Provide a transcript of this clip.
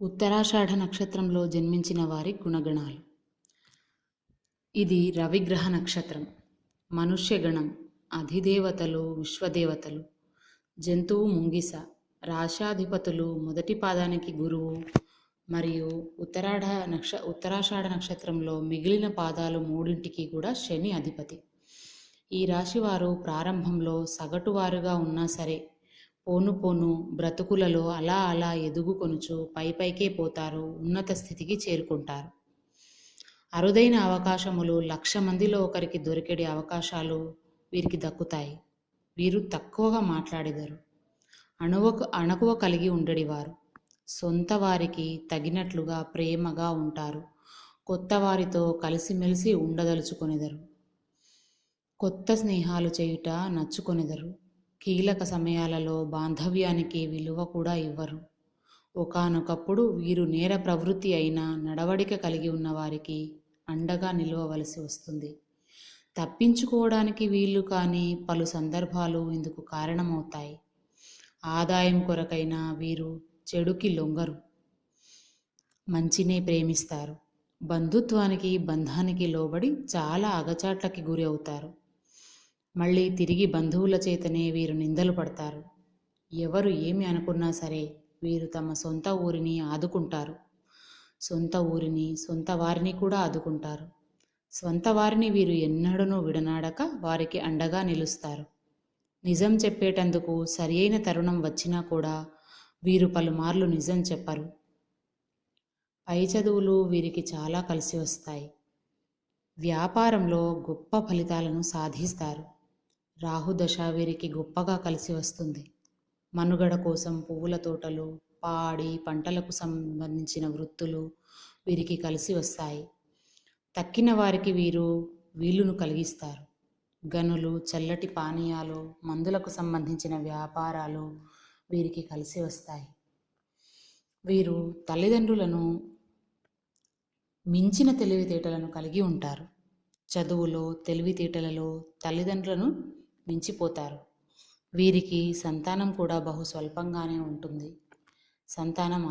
ఉత్తరాషాఢ నక్షత్రంలో జన్మించిన వారి గుణగణాలు. ఇది రవిగ్రహ నక్షత్రం. మనుష్యగణం అధిదేవతలు విశ్వదేవతలు జంతువు ముంగిస రాశాధిపతులు మొదటి పాదానికి గురువు మరియు ఉత్తరాఢ నక్ష ఉత్తరాషాఢ నక్షత్రంలో మిగిలిన పాదాలు మూడింటికి కూడా శని అధిపతి. ఈ రాశివారు ప్రారంభంలో సగటువారుగా ఉన్నా సరే పోను పోను బ్రతుకులలో అలా అలా ఎదుగుకొనుచు పై పైకే పోతారు ఉన్నత స్థితికి చేరుకుంటారు. అరుదైన అవకాశములు లక్ష మందిలో ఒకరికి దొరికే అవకాశాలు వీరికి దక్కుతాయి. వీరు తక్కువగా మాట్లాడేదారు. అణువ అణకువ కలిగి ఉండేవారు. సొంత వారికి తగినట్లుగా ప్రేమగా ఉంటారు. కొత్త వారితో కలిసిమెలిసి ఉండదలుచుకొనెదరు. కొత్త స్నేహాలు చేయుట నచ్చుకొనెదరు. కీలక సమయాలలో బాంధవ్యానికి విలువ కూడా ఇవ్వరు. ఒకానొకప్పుడు వీరు నేర ప్రవృత్తి అయిన నడవడిక కలిగి ఉన్న వారికి అండగా నిలవవలసి వస్తుంది. తప్పించుకోవడానికి వీలు కానీ పలు సందర్భాలు ఇందుకు కారణమవుతాయి. ఆదాయం కొరకైన వీరు చెడుకి లొంగరు. మంచినే ప్రేమిస్తారు. బంధుత్వానికి బంధానికి లోబడి చాలా అగచాట్లకి గురి అవుతారు మళ్ళీ తిరిగి బంధువుల చేతనే వీరు నిందలు పడతారు. ఎవరు ఏమి అనుకున్నా సరే వీరు తమ సొంత ఊరిని ఆదుకుంటారు. సొంత ఊరిని సొంత వారిని కూడా ఆదుకుంటారు. స్వంత వారిని వీరు ఎన్నడనూ విడనాడక వారికి అండగా నిలుస్తారు. నిజం చెప్పేటందుకు సరియైన తరుణం వచ్చినా కూడా వీరు పలుమార్లు నిజం చెప్పరు. పై చదువులు వీరికి చాలా కలిసి వస్తాయి. వ్యాపారంలో గొప్ప ఫలితాలను సాధిస్తారు. రాహుదశ వీరికి గొప్పగా కలిసి వస్తుంది. మనుగడ కోసం పువ్వుల తోటలు పాడి పంటలకు సంబంధించిన వృత్తులు వీరికి కలిసి వస్తాయి. తక్కిన వారికి వీరు వీలును కలిగిస్తారు. గనులు చల్లటి పానీయాలు మందులకు సంబంధించిన వ్యాపారాలు వీరికి కలిసి వస్తాయి. వీరు తల్లిదండ్రులను మించిన తెలివితేటలను కలిగి ఉంటారు. చదువులో తెలివితేటలలో తల్లిదండ్రులను మించిపోతారు. వీరికి సంతానం కూడా బహు స్వల్పంగానే ఉంటుంది. సంతానం